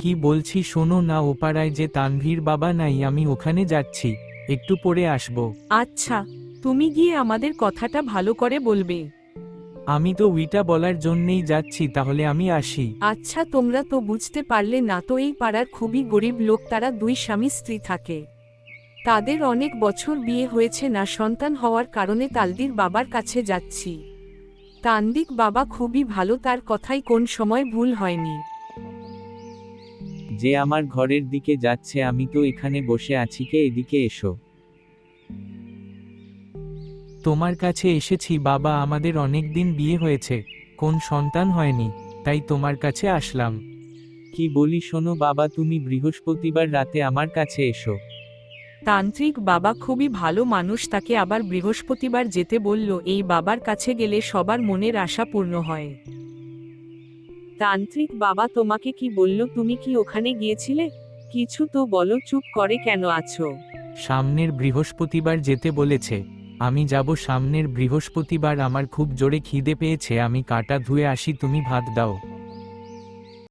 কি বলছি শোনো না ওপাড়ায় যে তানভীর বাবা নাই আমি ওখানে যাচ্ছি একটু পরে আসব। আচ্ছা তুমি গিয়ে আমাদের কথাটা ভালো করে বলবে। আমি তো উইটা বলার জন্যেই যাচ্ছি তাহলে আমি আসি। আচ্ছা তোমরা তো বুঝতে পারলে না তো এই পাড়ার খুবই গরিব লোক তারা দুই স্বামী স্ত্রী থাকে। তাদের অনেক বছর বিয়ে হয়েছে না সন্তান হওয়ার কারণে তালদির বাবার কাছে যাচ্ছি। তান্দিক বাবা খুবই ভালো তার কথাই কোন সময় ভুল হয়নি। যে আমার ঘরের দিকে যাচ্ছে, আমি তো এখানে বসে আছি। কে এদিকে এসো। তোমার কাছে এসেছি, বাবা, আমাদের অনেক দিন বিয়ে হয়েছে। কোন সন্তান হয়নি, তাই তোমার কাছে আসলাম। কি বলি শোনো, বাবা, তুমি বৃহস্পতিবার রাতে আমার কাছে এসো। তান্ত্রিক বাবা খুবই ভালো মানুষ, তাকে আবার বৃহস্পতিবার যেতে বলল, এই বাবার কাছে গেলে সবার মনের আশা পূর্ণ হয়। তান্ত্রিক বাবা তোমাকে কি বলল? তুমি কি ওখানে গিয়েছিলে? কিছু তো বলো, চুপ করে কেন আছো? সামনের বৃহস্পতিবার যেতে বলেছে। আমি যাব সামনের বৃহস্পতিবার, আমার খুব জোরে খিদে পেয়েছে, আমি কাটা ধুয়ে আসি, তুমি ভাত দাও।